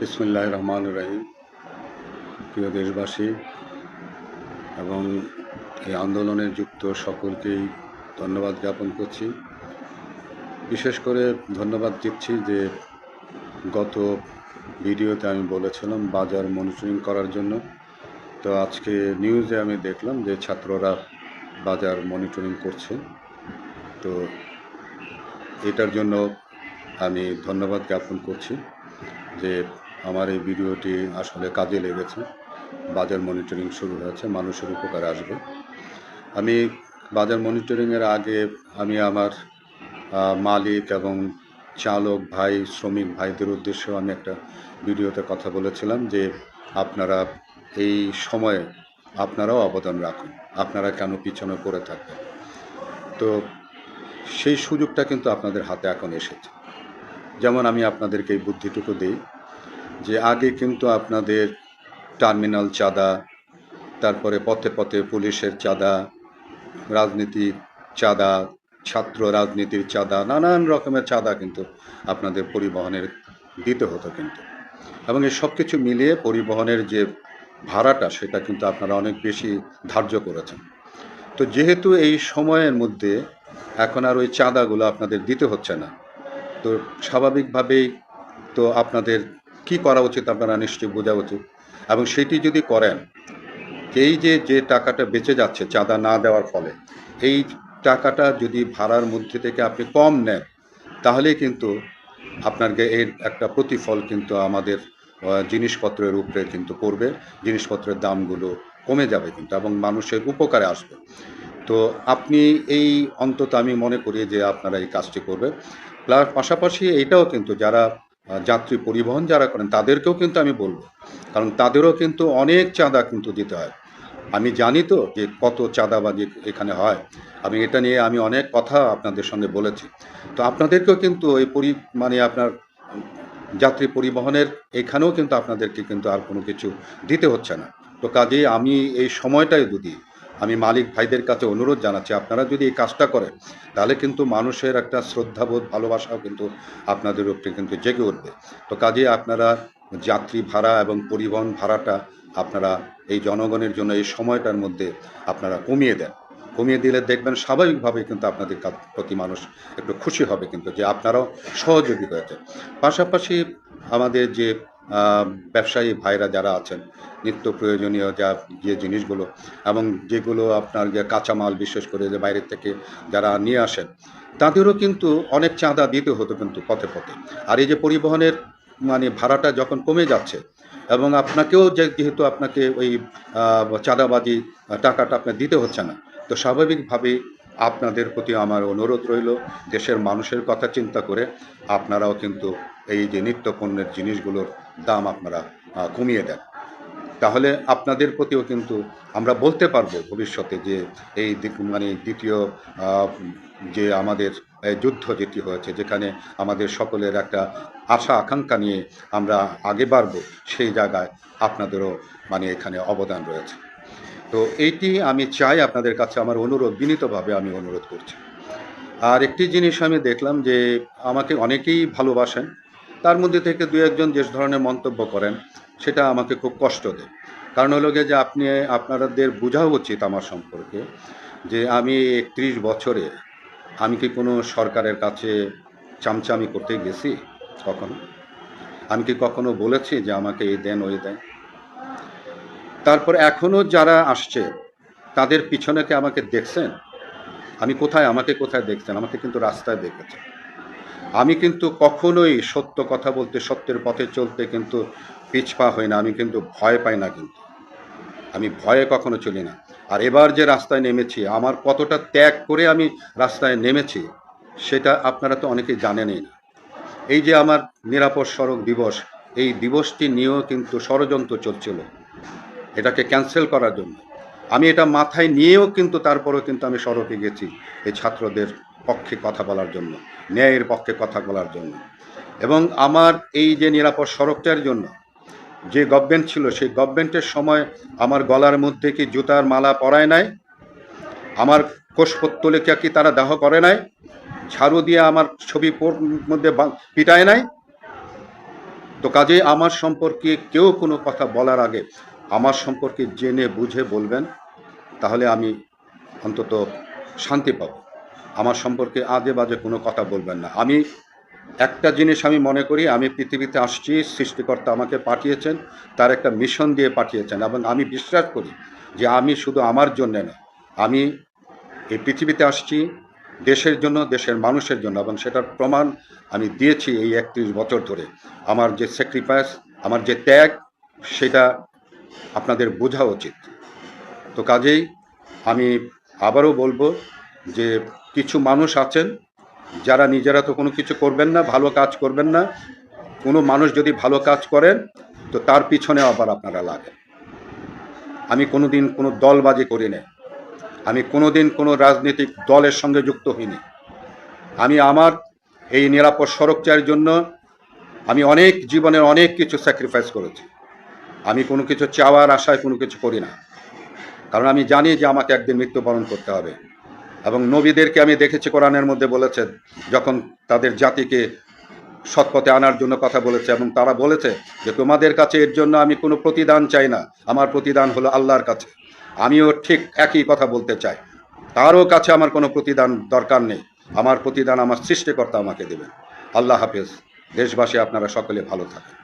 বিসমুল্লাহ রহমান রাহিম। প্রিয় দেশবাসী, এবং এই আন্দোলনে যুক্ত সকলকেই ধন্যবাদ জ্ঞাপন করছি। বিশেষ করে ধন্যবাদ দিচ্ছি যে গত ভিডিওতে আমি বলেছিলাম বাজার মনিটরিং করার জন্য। তো আজকে নিউজে আমি দেখলাম যে ছাত্ররা বাজার মনিটরিং করছে। তো এটার জন্য আমি ধন্যবাদ জ্ঞাপন করছি যে আমার এই ভিডিওটি আসলে কাজে লেগেছে। বাজার মনিটরিং শুরু হয়েছে, মানুষের উপকারে আসবে। আমি বাজার মনিটরিংয়ের আগে আমি আমার মালিক এবং চালক ভাই, শ্রমিক ভাইদের উদ্দেশ্যেও আমি একটা ভিডিওতে কথা বলেছিলাম যে আপনারা এই সময়ে আপনারাও অবদান রাখুন। আপনারা কেন পিছনে পড়ে থাকবেন? তো সেই সুযোগটা কিন্তু আপনাদের হাতে এখন এসেছে। যেমন আমি আপনাদেরকে এই বুদ্ধিটুকু দিই যে আগে কিন্তু আপনাদের টার্মিনাল চাঁদা, তারপরে পথে পথে পুলিশের চাঁদা, রাজনীতির চাঁদা, ছাত্র রাজনীতির চাঁদা, নানান রকমের চাঁদা কিন্তু আপনাদের পরিবহনের দিতে হতো কিন্তু। এবং এই সব কিছু মিলিয়ে পরিবহনের যে ভাড়াটা, সেটা কিন্তু আপনারা অনেক বেশি ধার্য করেছেন। তো যেহেতু এই সময়ের মধ্যে এখন আর ওই চাঁদাগুলো আপনাদের দিতে হচ্ছে না, তো স্বাভাবিকভাবেই তো আপনাদের কি করা উচিত আপনারা নিশ্চয়ই বোঝা উচিত। এবং সেটি যদি করেন, এই যে যে টাকাটা বেঁচে যাচ্ছে চাঁদা না দেওয়ার ফলে, এই টাকাটা যদি ভাড়ার মধ্যে থেকে আপনি কম নেন তাহলে কিন্তু আপনাকে এর একটা প্রতিফল কিন্তু আমাদের জিনিসপত্রের উপরে কিন্তু পড়বে, জিনিসপত্রের দামগুলো কমে যাবে কিন্তু এবং মানুষের উপকারে আসবে। তো আপনি এই অন্তত আমি মনে করি যে আপনারা এই কাজটি করবেন। প্লাস পাশাপাশি এইটাও কিন্তু যারা যাত্রী পরিবহন যারা করেন, তাদেরকেও কিন্তু আমি বলব। কারণ তাদেরও কিন্তু অনেক চাঁদা কিন্তু দিতে হয়। আমি জানি তো যে কত চাঁদাবাজি এখানে হয়। আমি এটা নিয়ে আমি অনেক কথা আপনাদের সঙ্গে বলেছি। তো আপনাদেরকেও কিন্তু এই পরি মানে আপনার যাত্রী পরিবহনের এখানেও কিন্তু আপনাদেরকে কিন্তু আর কোনো কিছু দিতে হচ্ছে না। তো কাজেই আমি এই সময়টাই যদি আমি মালিক ভাইদের কাছে অনুরোধ জানাচ্ছি, আপনারা যদি এই কাজটা করেন, তাহলে কিন্তু মানুষের একটা শ্রদ্ধাবোধ, ভালোবাসাও কিন্তু আপনাদের উপরে কিন্তু জেগে উঠবে। তো কাজে আপনারা যাত্রী ভাড়া এবং পরিবহন ভাড়াটা আপনারা এই জনগণের জন্য এই সময়টার মধ্যে আপনারা কমিয়ে দেন। কমিয়ে দিলে দেখবেন স্বাভাবিকভাবে কিন্তু আপনাদের প্রতি মানুষ একটু খুশি হবে কিন্তু যে আপনারাও সহযোগী হয়েছে পাশাপাশি আমাদের যে ব্যবসায়ী ভাইরা যারা আছেন, নিত্য প্রয়োজনীয় যা যে জিনিসগুলো এবং যেগুলো আপনার যে কাঁচামাল বিশেষ করে যে বাইরের থেকে যারা নিয়ে আসেন, তাদেরও কিন্তু অনেক চাঁদা দিতে হতো কিন্তু পথে পথে। আর এই যে পরিবহনের মানে ভাড়াটা যখন কমে যাচ্ছে এবং আপনাকেও যেহেতু আপনাকে ওই চাঁদাবাজি টাকাটা আপনার দিতে হচ্ছে না, তো স্বাভাবিকভাবেই আপনাদের প্রতি আমার অনুরোধ রইল, দেশের মানুষের কথা চিন্তা করে আপনারাও কিন্তু এই যে নিত্য পণ্যের জিনিসগুলোর দাম আপনারা কমিয়ে দেন। তাহলে আপনাদের প্রতিও কিন্তু আমরা বলতে পারব ভবিষ্যতে যে এই মানে দ্বিতীয় যে আমাদের যুদ্ধ যেটি হয়েছে, যেখানে আমাদের সকলের একটা আশা, আকাঙ্ক্ষা নিয়ে আমরা আগে বাড়বো, সেই জায়গায় আপনাদেরও মানে এখানে অবদান রয়েছে। তো এইটি আমি চাই আপনাদের কাছে, আমার অনুরোধ, বিনীতভাবে আমি অনুরোধ করছি। আর একটি জিনিস আমি দেখলাম যে আমাকে অনেকেই ভালোবাসেন তার মধ্যে থেকে দু একজন যে ধরনের মন্তব্য করেন, সেটা আমাকে খুব কষ্ট দেয়। কারণ হলো গিয়ে যে আপনি, আপনাদের বোঝা উচিত আমার সম্পর্কে যে আমি একত্রিশ বছরে আমি কি কোনো সরকারের কাছে চামচামি করতে গেছি কখনো? আমি কি কখনো বলেছি যে আমাকে এই দেন, ওই দেন? তারপর এখনও যারা আসছে, তাদের পিছনে কি আমাকে দেখছেন? আমি কোথায়, আমাকে কোথায় দেখছেন? আমাকে কিন্তু রাস্তায় দেখেছেন। আমি কিন্তু কখনোই সত্য কথা বলতে, সত্যের পথে চলতে কিন্তু পিছপা হই না, আমি কিন্তু ভয় পাই না কিন্তু। আমি ভয়ে কখনো চলি না। আর এবার যে রাস্তায় নেমেছি, আমার কতটা ত্যাগ করে আমি রাস্তায় নেমেছি, সেটা আপনারা তো অনেকেই জানেনই না। এই যে আমার নিরাপদ সড়ক দিবস, এই দিবসটি নিয়েও কিন্তু ষড়যন্ত্র চলছিল। এটাকে ক্যান্সেল করার জন্য। আমি এটা মাথায় নিয়েও কিন্তু তারপরেও কিন্তু আমি সড়কে গেছি, এই ছাত্রদের পক্ষে কথা বলার জন্য, ন্যায়ের পক্ষে কথা বলার জন্য। এবং আমার এই যে নিরাপদ সড়কটার জন্য, যে গভর্নমেন্ট ছিল, সেই গভর্নমেন্টের সময় আমার গলার মধ্যে কি জুতার মালা পরায় নাই? আমার কোষপত্তলিকা কি তারা দাহ করে নাই? ঝাড়ু দিয়ে আমার ছবি মধ্যে পিটায় নাই? তো কাজেই আমার সম্পর্কে কেউ কোনো কথা বলার আগে আমার সম্পর্কে জেনে বুঝে বলবেন, তাহলে আমি অন্তত শান্তি পাব। আমার সম্পর্কে আজে বাজে কোনো কথা বলবেন না। আমি একটা জিনিস আমি মনে করি, আমি পৃথিবীতে আসছি, সৃষ্টিকর্তা আমাকে পাঠিয়েছেন, তার একটা মিশন দিয়ে পাঠিয়েছেন এবং আমি বিশ্বাস করি যে আমি শুধু আমার জন্য না আমি এই পৃথিবীতে আসছি, দেশের জন্য, দেশের মানুষের জন্য এবং সেটার প্রমাণ আমি দিয়েছি এই একত্রিশ বছর ধরে। আমার যে স্যাক্রিফাইস আমার যে ত্যাগ, সেটা আপনাদের বোঝা উচিত। তো কাজেই আমি আবারও বলব যে কিছু মানুষ আছেন, যারা নিজেরা তো কোনো কিছু করবেন না, ভালো কাজ করবেন না। কোনো মানুষ যদি ভালো কাজ করেন, তো তার পিছনে আবার আপনারা লাগেন। আমি কোনো দিন কোনো দলবাজি করি না আমি কোনো দিন কোনো রাজনৈতিক দলের সঙ্গে যুক্ত হইনি। আমি আমার এই নিরাপদ সড়কচারের জন্য আমি অনেক জীবনের অনেক কিছু স্যাক্রিফাইস করেছি। আমি কোনো কিছু চাওয়ার আশায় কোনো কিছু করি না। কারণ আমি জানি যে আমাকে একদিন মৃত্যুবরণ করতে হবে। এবং নবীদেরকে আমি দেখেছি কোরআনের মধ্যে বলেছে, যখন তাদের জাতিকে সৎপথে আনার জন্য কথা বলেছে এবং তারা বলেছে যে, তোমাদের কাছে এর জন্য আমি কোনো প্রতিদান চাই না। আমার প্রতিদান হলো আল্লাহর কাছে। আমিও ঠিক একই কথা বলতে চাই। তারও কাছে আমার কোনো প্রতিদান দরকার নেই। আমার প্রতিদান আমার সৃষ্টিকর্তা আমাকে দেবেন। আল্লাহ হাফেজ। দেশবাসী আপনারা সকলে ভালো থাকেন।